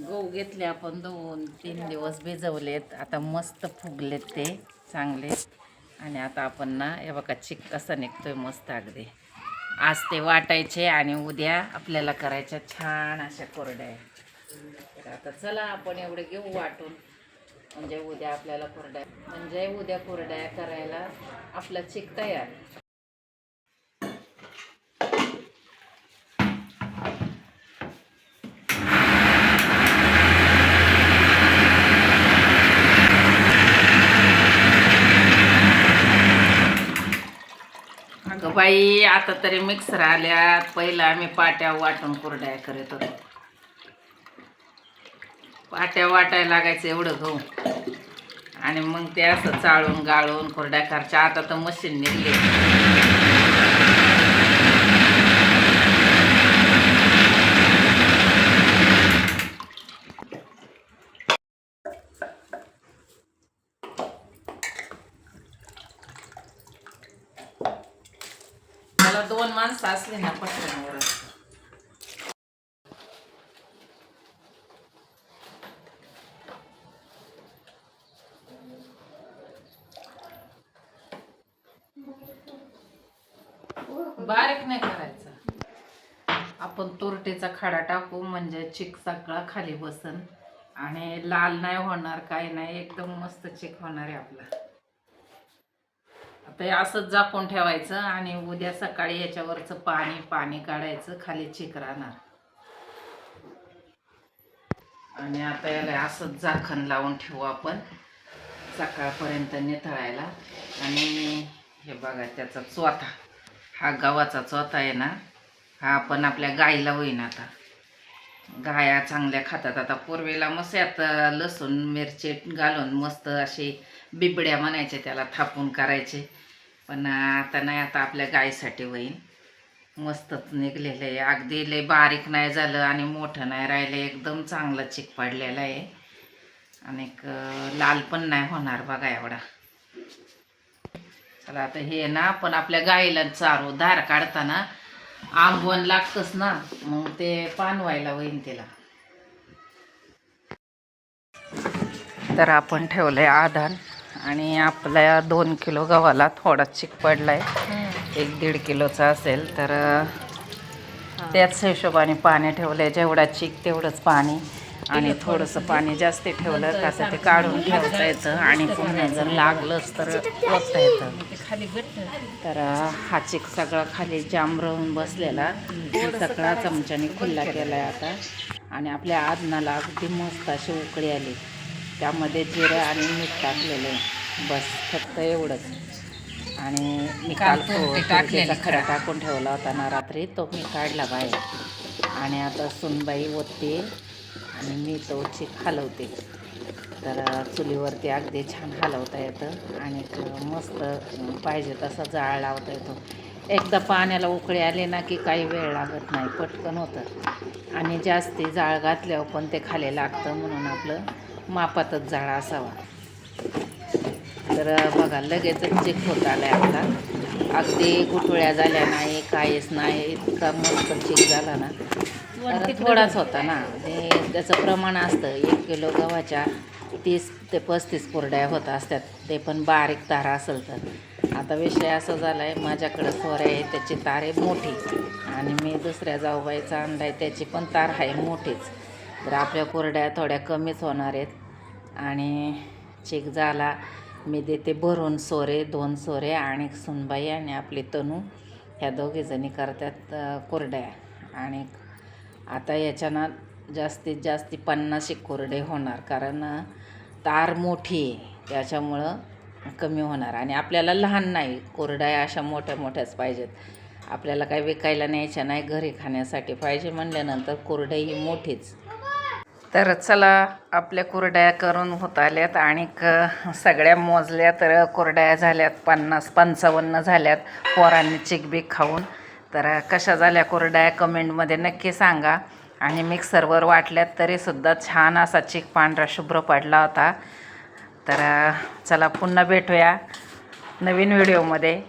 गहू घेतले आपण दोन तीन दिवस भिजवलेत. आता मस्त फुगलेत ते चांगले. आणि आता आपण ना हे बघा चिक कसा निघतोय मस्त अगदी. आज ते वाटायचे आणि उद्या आपल्याला करायच्या छान अशा कोरड्या तर आता चला आपण एवढे घेऊ वाटून म्हणजे उद्या आपल्याला कोरड्या म्हणजे उद्या कोरड्या करायला आपला चिक तयार. अगं बाई आता तरी मिक्सर आल्यात. पहिला आम्ही पाट्या वाटून कुरड्या करत होतो. पाट्या वाटायला लागायचं एवढं गहू. आणि मग ते असं चाळून गाळून कुरड्या करायच्या. आता तर मशीन निघली. मला दोन माणसं असली ना पटकन बारीक नाही करायचा. आपण तुरटीचा खडा टाकू म्हणजे चिक सगळा खाली बसन. आणि लाल नाही होणार काही नाही एकदम मस्त चिक होणार आहे आपला. ते असंच झाकून ठेवायचं आणि उद्या सकाळी याच्यावरचं पाणी पाणी काढायचं खाली चिक राहणार. आणि आता याला असंच झाकण लावून ठेवू आपण. सकाळपर्यंत निथळायला आणि हे बघा त्याचा चोथा. हा गव्हाचा चोथा आहे ना हा आपण आपल्या गाईला होईन आता. गाया चांगल्या खातात. आता पूर्वीला मस्त यात लसूण मिरची घालून मस्त अशी बिबड्या म्हणायचे त्याला थापून करायचे. पण आता नाही आता आपल्या गाईसाठी होईन. मस्तच निघलेलं आहे. अगदी लय बारीक नाही झालं आणि मोठं नाही राहिलं. एकदम चांगलं चिक पडलेलं आहे. आणि एक, लाल पण नाही होणार बघा एवढा. चला आता हे ना पण आपल्या गाईला चारू धार काढताना आंबवण लागतंच ना. मग ते पानवायला होईन तिला. तर आपण ठेवलं आहे आधान आणि आपल्या दोन किलो गव्हाला थोडा चिक पडलाय. एक दीड किलोचा असेल तर त्याच हिशोबाने पाणी ठेवलंय. जेवढा चिक तेवढंच पाणी. आणि थोडंसं पाणी जास्त ठेवलं कसं ते काढून ठेवता येतं आणि पुन्हा जर लागलंच तर ओतता येतं. तर हा चिक सगळा खाली जाम राहून बसलेला. सगळा चमच्याने खुल्ला केलाय आता. आणि आपल्या आदनाला अगदी मस्त अशी उकळी आली. त्यामध्ये जिरं आणि मीठ टाकलेलं आहे. बस फक्त एवढंच. आणि मी काल तुरटीचा खडा टाकून ठेवला होता ना रात्री तो मी काढला बाहेर. आणि आता सुनबाई ओतते आणि मी तो चिक हलवते. तर चुलीवरती अगदी छान हलवता येतं आणि मस्त पाहिजे तसा जाळ लावता येतो. एकदा पाण्याला उकळी आली ना की काही वेळ लागत नाही पटकन होतं. आणि जास्ती जाळ घातल्यावर पण ते खाली लागतं म्हणून आपलं मापातच जाळ असावा. तर बघा लगेचच चेक होत आलाय आपला अगदी गुठुळ्या झाल्या नाही काहीच नाही इतका मस्त चेक झाला ना. थोडाच होता ना. ते त्याचं प्रमाण असतं एक किलो गव्हाच्या तीस ते पस्तीस कुरड्या होत असतात. ते पण बारीक तारा असेल तर. आता विषय असा झाला आहे माझ्याकडं सोर आहे त्याची तार आहे मोठी. आणि मी दुसऱ्या जाऊबाईचा अंडा आहे त्याची पण तार आहे मोठीच. तर आपल्या कोरड्या थोड्या कमीच होणार आहेत. आणि चेक झाला मी देते भरून सोरे दोन सोरे आणि सुनबाई आणि आपले तनू. ह्या दोघीजणी करतात कोरड्या. आणि आता याच्यानं जास्तीत जास्त पन्नास एक कोरडे होणार कारण तार मोठी आहे. त्याच्यामुळं कमी होणार. आणि आपल्याला लहान नाही कोरड्या अशा मोठ्या मोठ्याच पाहिजेत. आपल्याला काही विकायला न्यायच्या नाही घरी खाण्यासाठी पाहिजे म्हणल्यानंतर कोरड्याही मोठीच. तर चला आपल्या कुरड्या करून होत आल्यात आणि सगळ्या मोजल्या तर कुरड्या झाल्यात पन्नास पंचावन्न झाल्यात पोरांनी चिकबीक खाऊन. तर कशा झाल्या कुरड्या कमेंटमध्ये नक्की सांगा. आणि मिक्सरवर वाटल्यात तरीसुद्धा छान असा चिक पांढरा शुभ्र पडला होता. तर चला पुन्हा भेटूया नवीन व्हिडिओमध्ये.